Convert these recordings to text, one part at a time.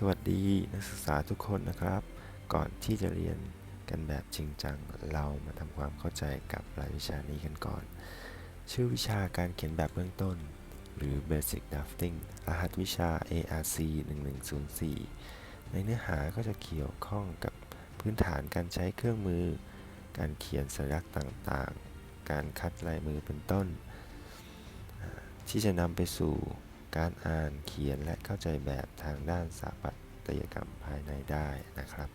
สวัสดีนักศึกษาทุกคนนะครับ ก่อนที่จะเรียนกันแบบจริงจัง เรามาทำความเข้าใจกับรายวิชานี้กันก่อน ชื่อวิชาการเขียนแบบเบื้องต้น หรือ Basic Drafting รหัสวิชา ARC 1104 ในเนื้อหาก็จะเกี่ยวข้องกับพื้นฐานการใช้เครื่องมือ การเขียนสัญลักษณ์ต่างๆ การคัดลายมือเป็นต้น ที่จะนำไปสู่ การอ่านเขียนและเข้าใจแบบทางด้านสถาปัตยกรรมภายในได้นะครับ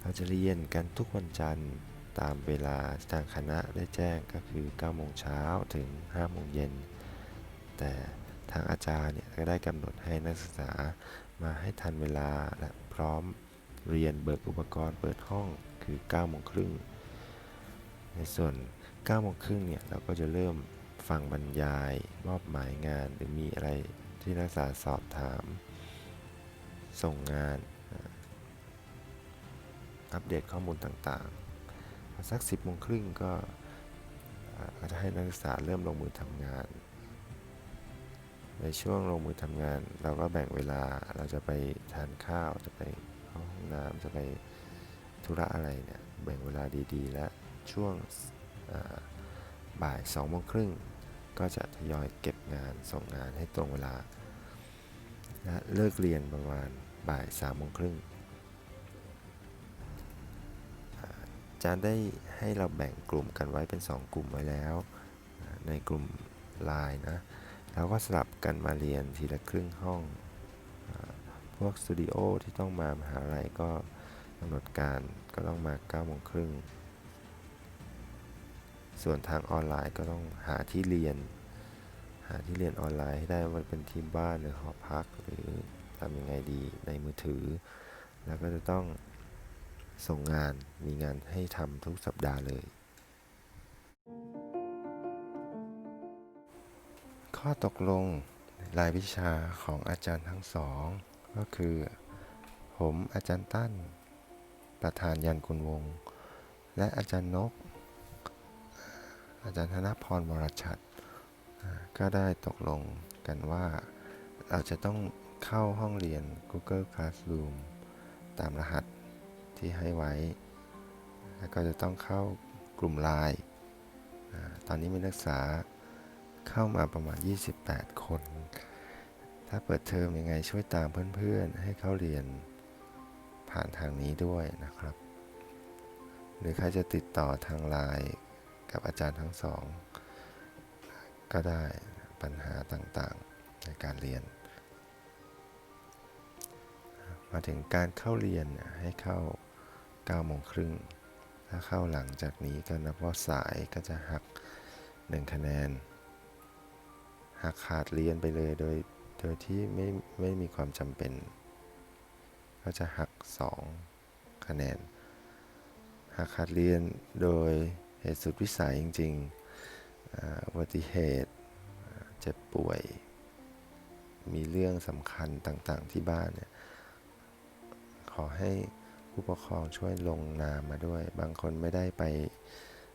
เราจะเรียนกันทุกวันจันทร์ตามเวลาทางคณะได้แจ้งก็คือ 9 โมงเช้าถึง 5 โมงเย็น แต่ทางอาจารย์เนี่ยก็ได้กำหนดให้นักศึกษามาให้ทันเวลาและพร้อมเรียนเบิกอุปกรณ์เปิดห้องคือ 9 โมงครึ่ง ในส่วน 9 โมงครึ่งเนี่ยเราก็จะเริ่ม ฟังบรรยาย มอบหมายงานหรือมีอะไรที่นักศึกษาสอบถาม ส่งงาน อัปเดตข้อมูลต่างๆ สัก 10โมงครึ่งก็อาก็จะให้นักศึกษาเริ่มลงมือทำงาน ในช่วงลงมือทำงาน เราก็แบ่งเวลาเราจะไปทานข้าวจะไปเข้าห้องน้ำจะไปธุระอะไรเนี่ยแบ่งเวลาดีๆ และช่วงอ่าบ่าย2โมงครึ่ง ก็จะทยอยเก็บงานส่งงานให้ตรงเวลาและเลิกเรียนประมาณบ่าย3โมงครึ่งอาจารย์ได้ให้เราแบ่งกลุ่มกันไว้เป็น 2 กลุ่มไว้แล้ว ในกลุ่มไลน์นะเราก็สลับกันมาเรียนทีละครึ่งห้องอพวกสตูดิโอที่ต้องมามหาลัยก็กำหนดการก็ต้องมา9โมงครึ่ง ส่วนทางออนไลน์ก็ต้องหาที่เรียน หาที่เรียนออนไลน์ให้ได้ว่าเป็นที่บ้านหรือหอพักหรือทำยังไงดีในมือถือ แล้วก็จะต้องส่งงานมีงานให้ทำทุกสัปดาห์เลย ข้อตกลงรายวิชาของอาจารย์ทั้งสอง ก็คือ ผมอาจารย์ตั้น ประธานยันกุลวงศ์และอาจารย์นก อาจารย์ธนพรวรชัดก็ได้ตกลงกันว่า เราจะต้องเข้าห้องเรียน Google Classroom ตามรหัสที่ให้ไว้ แล้วก็จะต้องเข้ากลุ่มไลน์ตอนนี้มีนักศึกษาเข้ามาประมาณ 28 คน ถ้าเปิดเทอมยังไงช่วยตามเพื่อนๆ ให้เข้าเรียนผ่านทางนี้ด้วยนะครับ หรือใครจะติดต่อทางไลน์ กับอาจารย์ทั้งสอง ก็ได้ปัญหาต่างๆในการเรียน มาถึงการเข้าเรียนให้เข้า9โมงครึ่งถ้าเข้าหลังจากนี้ก็นับว่าสายก็จะหัก 1 คะแนน หักขาดเรียนไปเลยโดยโดยที่ไม่ไม่มีความจำเป็น ก็จะหัก 2 คะแนน หักขาดเรียนโดย เหตุสุดวิสัยจริงๆอุบัติเหตุเจ็บป่วย มีเรื่องสำคัญต่างๆที่บ้านเนี่ยขอให้ผู้ปกครองช่วยลงนามมาด้วย บางคนไม่ได้ไป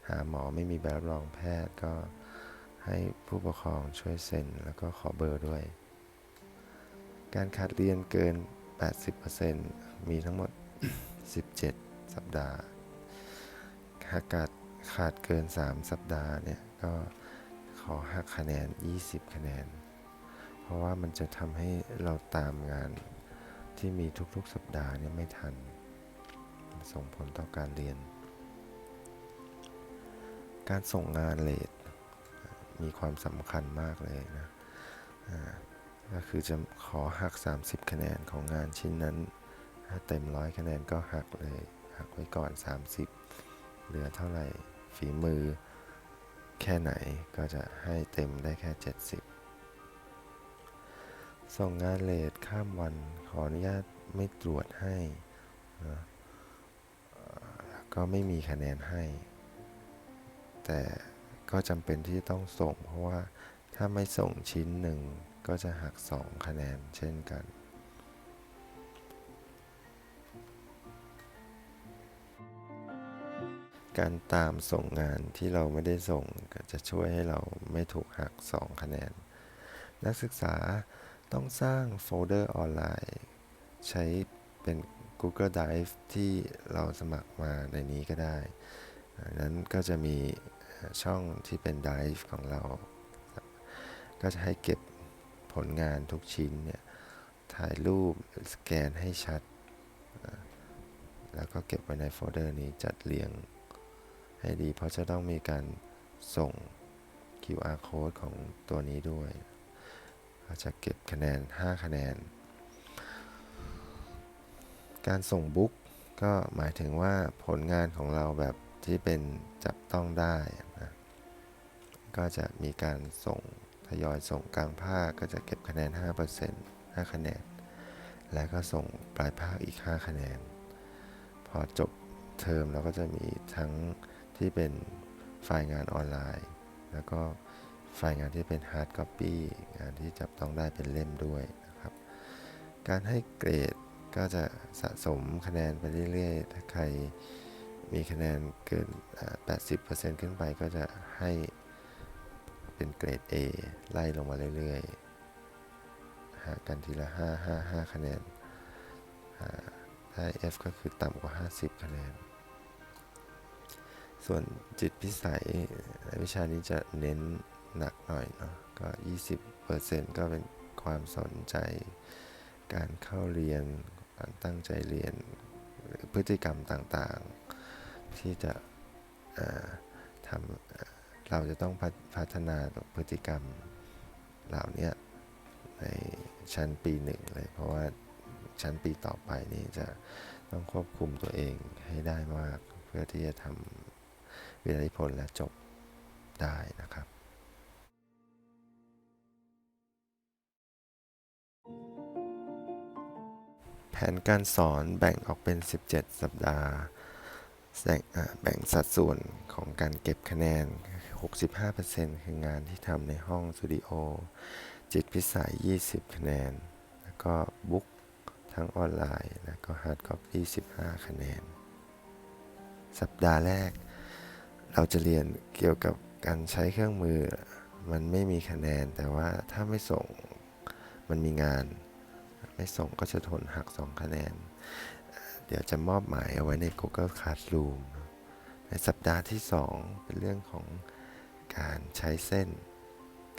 หาหมอไม่มีใบรับรองแพทย์ก็ให้ผู้ปกครองช่วยเซ็นแล้วก็ขอเบอร์ด้วย การขาดเรียนเกิน 80%มีทั้งหมด 17 สัปดาห์หากขาด ขาดเกิน 3 สัปดาห์เนี่ย ก็ขอหักคะแนน 20 คะแนน เพราะว่ามันจะทำให้เราตามงานที่มีทุกๆ สัปดาห์เนี่ยไม่ทัน ส่งผลต่อการเรียน การส่งงานเลทมีความสำคัญมากเลยนะก็คือจะขอหัก 30 คะแนนของงานชิ้นนั้น ถ้าเต็มร้อยคะแนนก็หักเลย หักไว้ก่อน 30 เหลือเท่าไหร่ ฝีมือ แค่ไหนก็จะให้เต็มได้แค่ 70 ส่งงานเลทข้ามวันขออนุญาตไม่ตรวจให้นะก็ไม่มีคะแนนให้ แต่ก็จำเป็นที่จะต้องส่งเพราะว่าถ้าไม่ส่งชิ้นหนึ่งก็จะหัก 2 คะแนนเช่นกัน การตามส่งงานที่เราไม่ได้ส่งก็จะช่วยให้เราไม่ถูกหัก 2 คะแนน นักศึกษาต้องสร้างโฟลเดอร์ออนไลน์ ใช้เป็น Google Drive ที่เราสมัครมาในนี้ก็ได้อันนั้นก็จะมีช่องที่เป็น Drive ของเรา ก็จะให้เก็บผลงานทุกชิ้นเนี่ยถ่ายรูปสแกนให้ชัด แล้วก็เก็บไว้ในโฟลเดอร์นี้จัดเรียง ให้ดี เพราะจะต้องมีการส่ง QR code ของตัวนี้ด้วยเราจะเก็บคะแนน 5 คะแนน การส่งบุ๊กก็หมายถึงว่าผลงานของเราแบบที่เป็นจับต้องได้นะก็จะมีการส่งทยอยส่งกลางภาคก็จะเก็บคะแนน 5% 5 คะแนน แล้วก็ส่งปลายภาคอีก 5 คะแนน พอจบเทอมเราก็จะมีทั้ง ที่เป็นไฟล์งานออนไลน์ แล้วก็ไฟล์งานที่เป็นฮาร์ดคอปปี้งานที่จับต้องได้เป็นเล่มด้วยนะครับ การให้เกรดก็จะสะสมคะแนนไปเรื่อยๆ ถ้าใครมีคะแนนเกิน 80%ขึ้นไปก็จะให้เป็นเกรด A ไล่ลงมาเรื่อยๆหากันทีละ 5 5 5 คะแนนถ้า F ก็คือต่ำกว่า 50 คะแนน ส่วนจิตพิสัยในวิชานี้จะเน้นหนักหน่อยเนาะก็ 20%ก็เป็นความสนใจ การเข้าเรียนการตั้งใจเรียนหรือพฤติกรรมต่างๆ ที่จะทำเราจะต้องพัฒพัฒนาพฤติกรรมเหล่านี้ในชั้นปีหนึ่งเลย เพราะว่าชั้นปีต่อไปนี่จะต้องควบคุมตัวเองให้ได้มาก เพื่อที่จะทำ วิทยานิพนธ์และจบได้นะครับแผนการสอนแบ่งออกเป็น 17 สัปดาห์ แบ่งสัดส่วนของการเก็บคะแนน 65%คืองานที่ทำในห้องสตูดิโอ จิตพิสัย 20 คะแนน แล้วก็บุ๊กทั้งออนไลน์ แล้วก็ฮาร์ดคอปปี้ 15 คะแนน สัปดาห์แรก เราจะเรียนเกี่ยวกับการใช้เครื่องมือ มันไม่มีคะแนน แต่ว่าถ้าไม่ส่งมันมีงาน ไม่ส่งก็จะทนหัก 2 คะแนน เดี๋ยวจะมอบหมายเอาไว้ใน Google Classroom ในสัปดาห์ที่ 2 เป็นเรื่องของการใช้เส้น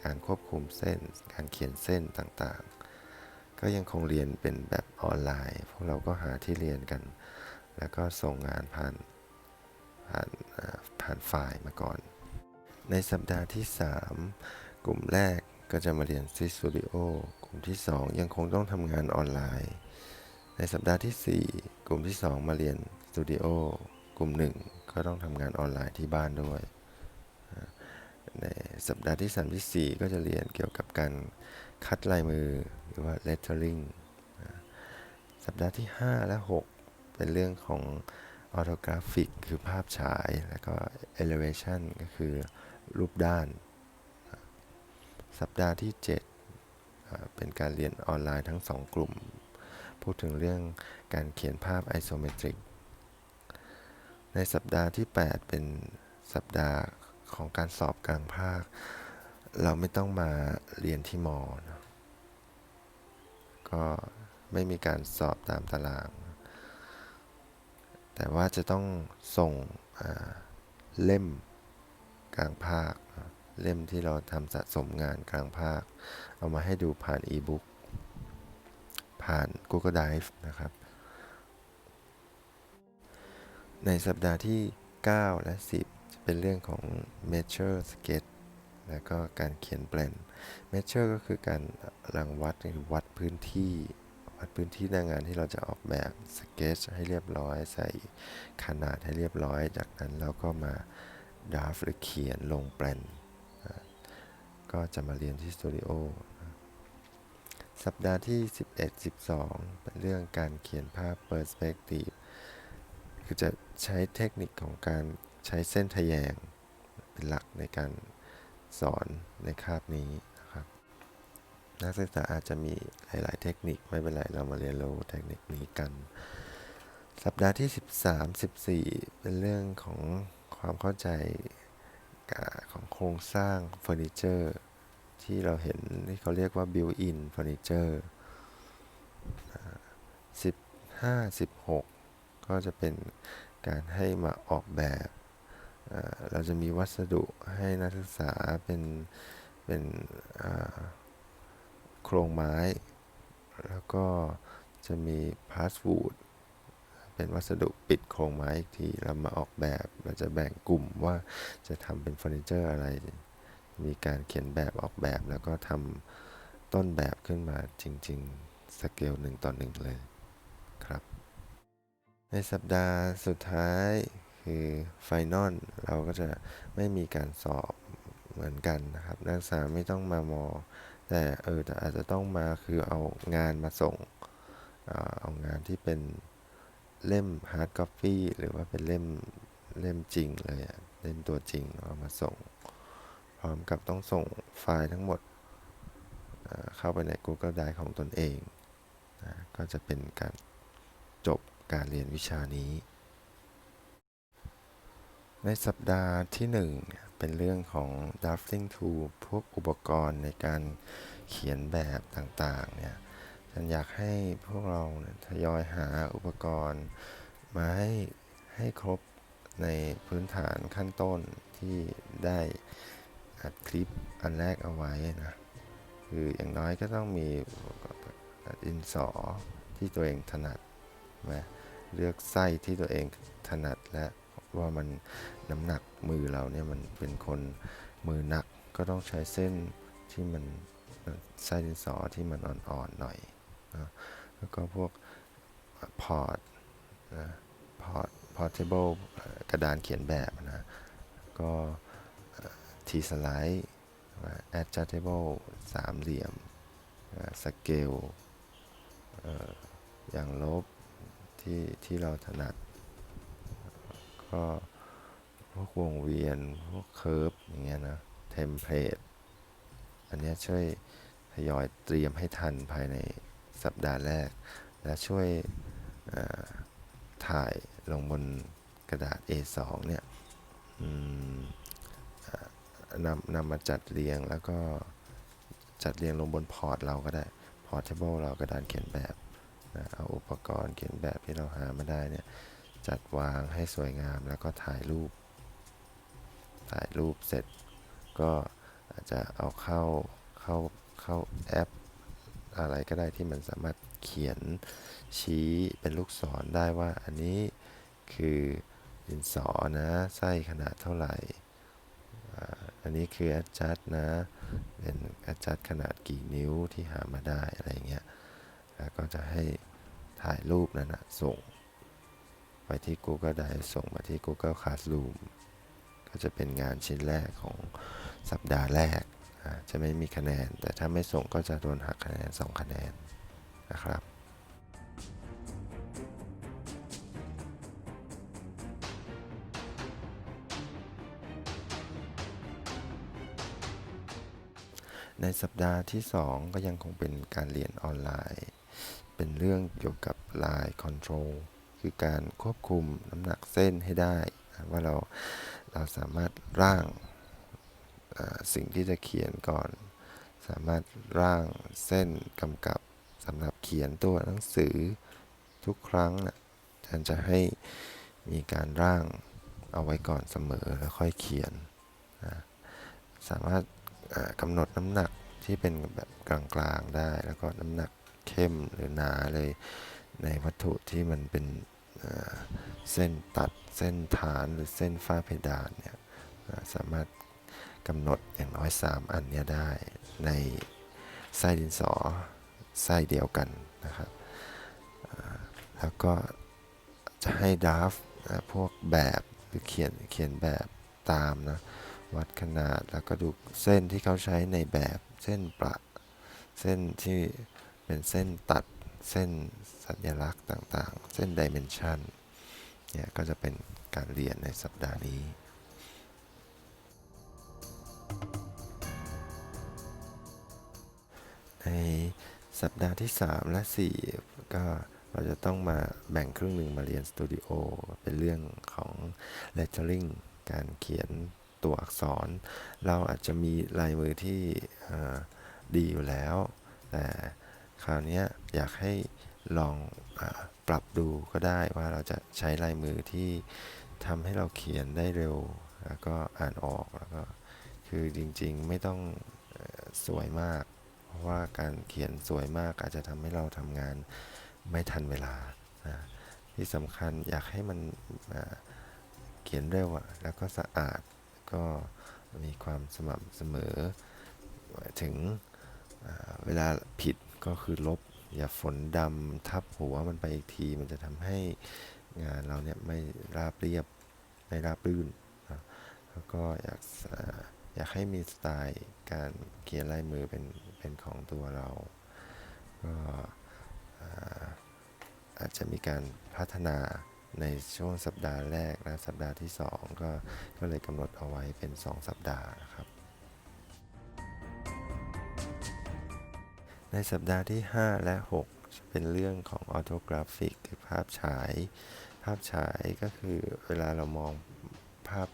การควบคุมเส้น การเขียนเส้นต่างๆ ก็ยังคงเรียนเป็นแบบออนไลน์ พวกเราก็หาที่เรียนกัน แล้วก็ส่งงานผ่าน ผ่านผ่านไฟล์มาก่อน ในสัปดาห์ที่ 3 กลุ่มแรกก็จะมาเรียนที่สตูดิโอกลุ่มที่ 2 ยังคงต้องทำงานออนไลน์ ในสัปดาห์ที่ 4 กลุ่มที่ 2 มาเรียนสตูดิโอกลุ่ม 1 ก็ต้องทำงานออนไลน์ที่บ้านด้วย ในสัปดาห์ที่ 3 ที่ 4 ก็จะเรียนเกี่ยวกับการคัดลายมือหรือว่า lettering สัปดาห์ที่ 5 และ 6 เป็นเรื่องของ orthographic คือภาพฉาย แล้วก็ elevation ก็คือรูปด้าน สัปดาห์ที่ 7 เป็นการเรียนออนไลน์ทั้ง 2 กลุ่ม พูดถึงเรื่องการเขียนภาพ isometric ในสัปดาห์ที่ 8 เป็นสัปดาห์ของการสอบกลางภาค เราไม่ต้องมาเรียนที่มอนะก็ไม่มีการสอบตามตาราง แต่ว่าจะต้องส่งเล่มกลางภาค เล่มที่เราทำสะสมงานกลางภาค เอามาให้ดูผ่านอีบุ๊กผ่าน Google Drive นะครับ ในสัปดาห์ที่ 9 และ 10 จะเป็นเรื่องของ Measure Sketch แล้วก็การเขียนแปลน Measure ก็คือการรังวัดคือวัดพื้นที่ วัดพื้นที่หน้างานที่เราจะออกแบบ Sketch ให้เรียบร้อย ใส่ขนาดให้เรียบร้อย จากนั้นเราก็มาดราฟหรือเขียนลงแปลนก็จะมาเรียนที่สตูดิโอสัปดาห์ที่ 11 12 เป็นเรื่องการเขียนภาพ Perspective คือจะใช้เทคนิคของการใช้เส้นทแยงเป็นหลักในการสอนในคาบนี้ นักศึกษาอาจจะมีหลาย ๆ เทคนิคไม่เป็นไรเรามาเรียนรู้เทคนิคนี้กัน สัปดาห์ที่ 13 14 เป็นเรื่องของความเข้าใจของโครงสร้างเฟอร์นิเจอร์ที่เราเห็นที่เขาเรียกว่า built-in furniture อ่า56ก็จะเป็นการให้มาออกแบบ เราจะมีวัสดุให้นักศึกษาเป็นเป็นอ่อ โครงไม้ แล้วก็จะมีพาสวูดเป็นวัสดุปิดโครงไม้อีกทีเรามาออกแบบเราจะแบ่งกลุ่มว่าจะทำเป็นเฟอร์นิเจอร์อะไร มีการเขียนแบบออกแบบแล้วก็ทำต้นแบบขึ้นมาจริง ๆ สเกลหนึ่งต่อหนึ่งเลยครับ ในสัปดาห์สุดท้ายคือไฟนอลเราก็จะไม่มีการสอบเหมือนกันนะครับ นักศึกษาไม่ต้องมามอ แต่เออแต่อาจจะต้องมาคือเอางานมาส่ง เอางานที่เป็นเล่มฮาร์ด c อ p ปี้หรือว่าเป็นเล่มเล่มจริงเลยอะเล่มตัวจริงเอามาส่ง พร้อมกับต้องส่งไฟล์ทั้งหมดเข้าไปใน Google Drive ของตนเองนะก็จะเป็นการจบการเรียนวิชานี้ ในสัปดาห์ที่หนึ่ง เป็นเรื่องของ drafting tool พวกอุปกรณ์ในการเขียนแบบต่างๆ เนี่ยฉันอยากให้พวกเราเทยอยหาอุปกรณ์ มาให้ให้ครบในพื้นฐานขั้นต้นที่ได้อัดคลิปอันแรกเอาไว้นะ คืออย่างน้อยก็ต้องมีดินสอที่ตัวเองถนัดนะเลือกไส้ที่ตัวเองถนัดและ ว่ามันน้ำหนักมือเราเนี่ยมันเป็นคนมือหนักก็ต้องใช้เส้นที่มันไส้ดินสอที่มันอ่อนๆหน่อยนะแล้วก็พวกพอร์ตนะพอร์ต portable เอ่อกระดานเขียนแบบนะก็ทีสไลด์ adjustable สามเหลี่ยมสเกลอย่างลบที่ที่เราถนัด ก็พวกวงเวียน พวกเคิร์ฟอย่างเงี้ยนะเทมเพลตอันนี้ช่วยทยอยเตรียมให้ทันภายในสัปดาห์แรก และช่วยถ่ายลงบนกระดาษ A2 เนี่ยนำนำมาจัดเรียงแล้วก็จัดเรียงลงบนพอร์ตเราก็ได้ Portable เรากระดานเขียนแบบนะเอาอุปกรณ์เขียนแบบที่เราหามาได้เนี่ย จัดวางให้สวยงามแล้วก็ถ่ายรูป ถ่ายรูปเสร็จ ก็อาจจะเอาเข้าเข้าเข้าแอป อะไรก็ได้ที่มันสามารถเขียนชี้เป็นลูกศรได้ว่าอันนี้คือดินสอนะไส้ขนาดเท่าไหร่ อันนี้คือ adjust นะ เป็น adjust ขนาดกี่นิ้วที่หามาได้อะไรเงี้ย แล้วก็จะให้ถ่ายรูปนั้นนะส่ง ไปที่ Google Drive ส่งมาที่ Google Classroom ก็จะเป็นงานชิ้นแรกของสัปดาห์แรก จะไม่มีคะแนน แต่ถ้าไม่ส่งก็จะโดนหักคะแนน 2 คะแนนนะครับในสัปดาห์ที่ 2 ก็ยังคงเป็นการเรียนออนไลน์ เป็นเรื่องเกี่ยวกับ Line Control คือการควบคุมน้ำหนักเส้นให้ได้นะว่าเราเราสามารถร่างสิ่งที่จะเขียนก่อน สามารถร่างเส้นกำกับสำหรับเขียนตัวหนังสือทุกครั้งนะอาจารย์จะให้มีการร่างเอาไว้ก่อนเสมอแล้วค่อยเขียนนะสามารถกำหนดน้ำหนักที่เป็นแบบกลางๆได้ แล้วก็น้ำหนักเข้มหรือหนาเลยในวัตถุที่มันเป็น เส้นตัดเส้นฐานหรือเส้นฝ้าเพดานเนี่ยสามารถกำหนดอย่างน้อย 3 อันนี้ได้ในไส้ดินสอไส้เดียวกันนะครับแล้วก็จะให้ดราฟพวกแบบหรือเขียนเขียนแบบตามนะวัดขนาดแล้วก็ดูเส้นที่เขาใช้ในแบบเส้นประ เส้นที่เป็นเส้นตัด เส้นสัญลักษณ์ต่างๆ เส้นดิเมนชันเนี่ยก็จะเป็นการเรียนในสัปดาห์นี้ในสัปดาห์ที่ 3 และ 4 ก็เราจะต้องมาแบ่งครึ่งหนึ่งมาเรียนสตูดิโอเป็นเรื่องของ lettering การเขียนตัวอักษร เราอาจจะมีลายมือที่ดีอยู่แล้ว แต่คราวนี้ อยากให้ลองอปรับดูก็ได้ว่าเราจะใช้ลายมือที่ทำให้เราเขียนได้เร็ว แล้วก็อ่านออกแล้วก็คือจริงๆไม่ต้องอสวยมาก เพราะว่าการเขียนสวยมากอาจจะทำให้เราทำงานไม่ทันเวลานะที่สำคัญอยากให้มันเขียนเร็วอะแล้วก็สะอาดก็มีความสม่ำเสมอถึงเวลาผิดก็คือลบ อย่าฝนดำทับหัวมันไปอีกที มันจะทำให้งานเราเนี่ยไม่ราบเรียบไม่ราบรื่นนะแล้วก็อยากอยากให้มีสไตล์การเขียนลายมือเป็นเป็นของตัวเรา ก็อาอาจจะมีการพัฒนาในช่วงสัปดาห์แรกและสัปดาห์ที่ 2 ก็ก็เลยกำหนดเอาไว้เป็น 2 สัปดาห์นะครับ ในสัปดาห์ที่ 5 และ 6 จะเป็นเรื่องของออโตกราฟิกคือภาพฉาย ภาพฉายก็คือเวลาเรามองภาพ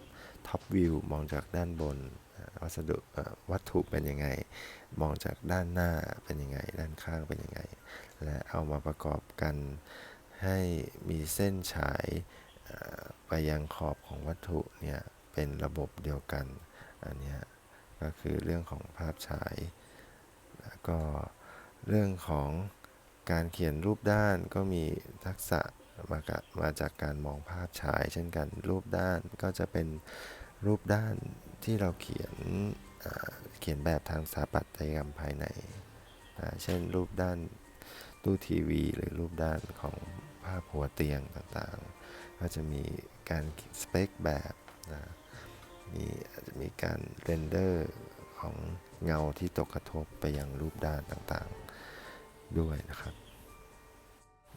ท็อปวิวมองจากด้านบนวัสดุวัตถุเป็นยังไง มองจากด้านหน้าเป็นยังไง ด้านข้างเป็นยังไง และเอามาประกอบกันให้มีเส้นฉายไปยังขอบของวัตถุเนี่ยเป็นระบบเดียวกัน อันนี้ก็คือเรื่องของภาพฉาย แล้วก็ เรื่องของการเขียนรูปด้านก็มีทักษะมามาจากการมองภาพฉาย เช่นกันรูปด้านก็จะเป็นรูปด้านที่เราเขียนเขียนแบบทางสถาปัตยกรรมภายในเช่นรูปด้านตู้ทีวี หรือรูปด้านของภาพหัวเตียงต่างๆ ก็จะมีการสเปคแบบนะมีอาจจะมีการเรนเดอร์ของเงาที่ตกกระทบไปยังรูปด้านต่างๆ ด้วยนะครับ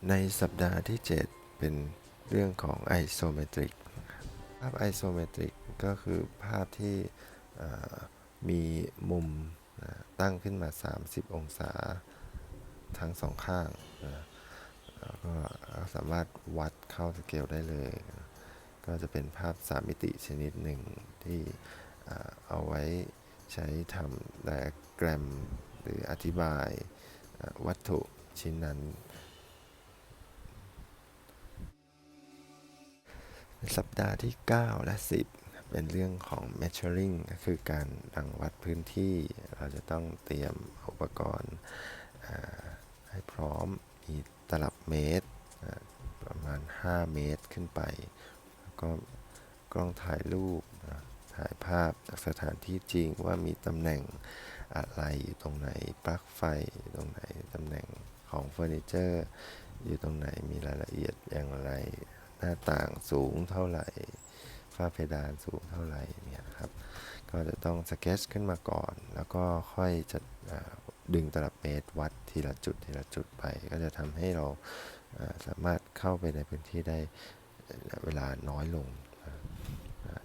ในสัปดาห์ที่ 7 เป็นเรื่องของ isometric นะครับภาพ isometric ก็คือภาพที่มีมุมตั้งขึ้นมา 30 องศาทั้งสองข้างนะก็สามารถวัดเข้าสเกลได้เลย ก็จะเป็นภาพ 3 มิติชนิดหนึ่งที่เอาไว้ใช้ทำไดอะแกรมหรืออธิบาย วัตถุชิ้นนั้น สัปดาห์ที่ 9 และ 10 เป็นเรื่องของ measuring ก็คือการรังวัดพื้นที่ เราจะต้องเตรียมอุปกรณ์ให้พร้อม มีตลับเมตร ประมาณ 5 เมตรขึ้นไป แล้วก็กล้องถ่ายรูป ถ่ายภาพจากสถานที่จริงว่ามีตำแหน่ง อะไรอยู่ตรงไหนปลั๊กไฟอยู่ตรงไหนตำแหน่งของเฟอร์นิเจอร์ อยู่ตรงไหนมีรายละเอียดอย่างไร หน้าต่างสูงเท่าไหร่ฝ้าเพดานสูงเท่าไหร่เนี่ยครับ ก็จะต้องสเก็ตขึ้นมาก่อน แล้วก็ค่อยจะดึงตลับเมตรวัดทีละจุดทีละจุดไป ก็จะทำให้เราสามารถเข้าไปในพื้นที่ได้เวลาน้อยลง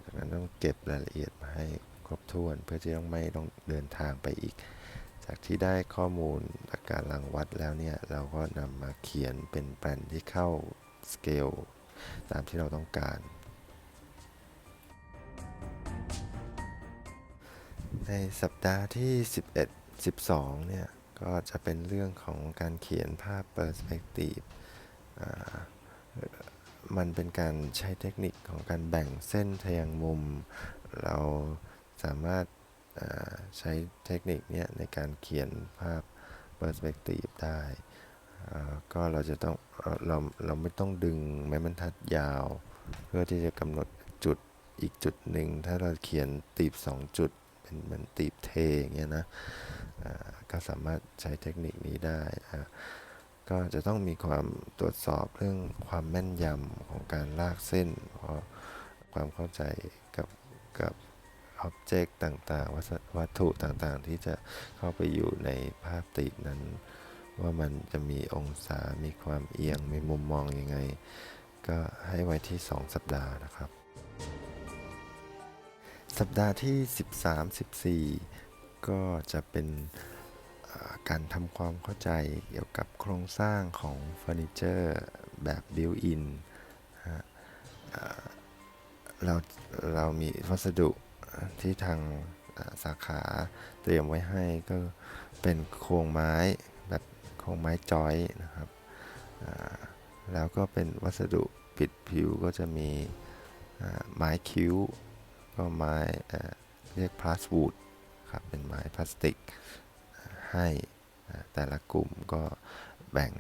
จากนั้นต้องเก็บรายละเอียดมาให้ ครบถ้วน เพื่อที่ต้องไม่ต้องเดินทางไปอีก จากที่ได้ข้อมูลจาการรังวัดแล้วเนี่ย เราก็นำมาเขียนเป็นแปลนที่เข้าสเกลตามที่เราต้องการ ในสัปดาห์ที่ 11 12 เนี่ย ก็จะเป็นเรื่องของการเขียนภาพ Perspective อ่ามันเป็นการใช้เทคนิคของการแบ่งเส้นทะยังมุม เรา สามารถใช้เทคนิคเนี้ยในการเขียนภาพ Perspective ได้ก็เราจะต้องเราเราไม่ต้องดึงไม้บรรทัดยาว เพื่อที่จะกำหนดจุดอีกจุดหนึ่ง ถ้าเราเขียนตีบสองจุด เป็นเหมือนตีบเทอย่างเงี้ยนะก็สามารถใช้เทคนิคนี้ได้ก็จะต้องมีความตรวจสอบเรื่องความแม่นยำของการลากเส้น เพราะความเข้าใจกับกับ อ็อบเจกต์ต่างๆ วัตถุต่างๆ ที่จะเข้าไปอยู่ในภาพติดนั้น ว่ามันจะมีองศา มีความเอียง มีมุมมองยังไง ก็ให้ไว้ที่ 2 สัปดาห์นะครับ สัปดาห์ที่ 13 14 ก็จะเป็นการทำความเข้าใจเกี่ยวกับโครงสร้างของเฟอร์นิเจอร์แบบบิวอินเราเรามีวัสดุ ที่ทางสาขาเตรียมไว้ให้ก็เป็นโครงไม้แบบโครงไม้จอยนะครับแล้วก็เป็นวัสดุปิดผิวก็จะมีไม้คิ้ว ก็ไม้เรียกพลาสวูดครับเป็นไม้พลาสติกให้แต่ละกลุ่มก็แบ่ง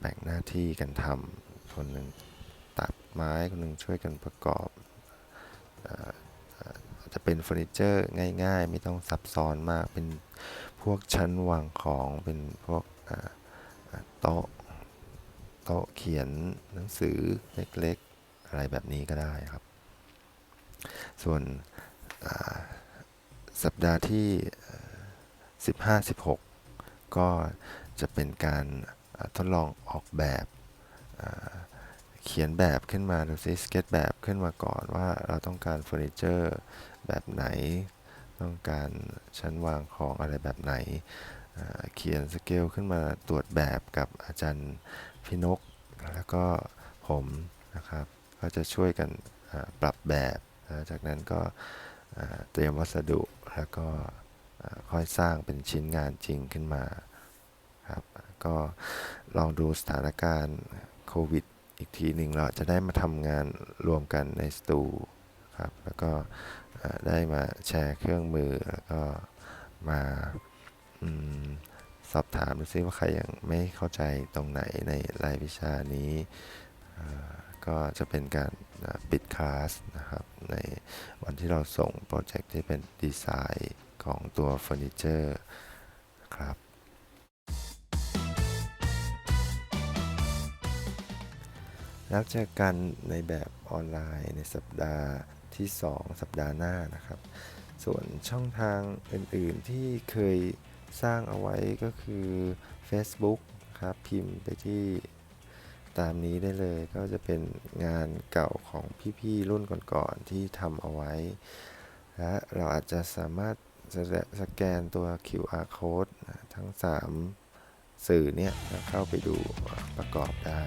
แบ่งหน้าที่กันทำคนหนึ่งตัดไม้คนหนึ่งช่วยกันประกอบ เป็นเฟอร์นิเจอร์ง่ายๆ ไม่ต้องซับซ้อนมากเป็นพวกชั้นวางของเป็นพวกโต๊ะโต๊ะเขียนหนังสือเล็กๆ อะไรแบบนี้ก็ได้ครับ ส่วนสัปดาห์ที่ 15-16 ก็จะเป็นการทดลองออกแบบ เขียนแบบขึ้นมาดูซิสเก็ตแบบขึ้นมาก่อนว่าเราต้องการเฟอร์นิเจอร์แบบไหน ต้องการชั้นวางของอะไรแบบไหน เขียนสเกลขึ้นมาตรวจแบบกับอาจารย์พินก แล้วก็ผมนะครับ ก็จะช่วยกันปรับแบบนะจากนั้นก็เตรียมวัสดุแล้วก็ค่อยสร้างเป็นชิ้นงานจริงขึ้นมาครับก็ลองดูสถานการณ์โควิด อีกทีหนึ่งเราจะได้มาทำงานรวมกันในสตูครับแล้วก็ได้มาแชร์เครื่องมือแล้วก็มาอมสอบถามดูซิว่าใครยังไม่เข้าใจตรงไหนในรายวิชานี้ก็จะเป็นการปิดคลาสนะครับในวันที่เราส่งโปรเจกต์ที่เป็นดีไซน์ของตัวเฟอร์นิเจอร์ครับ แล้วเจอกันในแบบออนไลน์ในสัปดาห์ที่ 2 สัปดาห์หน้านะครับ ส่วนช่องทางอื่นๆที่เคยสร้างเอาไว้ก็คือ Facebook ครับพิมพ์ไปที่ตามนี้ได้เลยก็จะเป็นงานเก่าของพี่ๆรุ่นก่อนๆที่ทำเอาไว้ และเราอาจจะสามารถสแกนตัว QR code ทั้ง 3 สื่อเนี่ยเข้าไปดูประกอบได้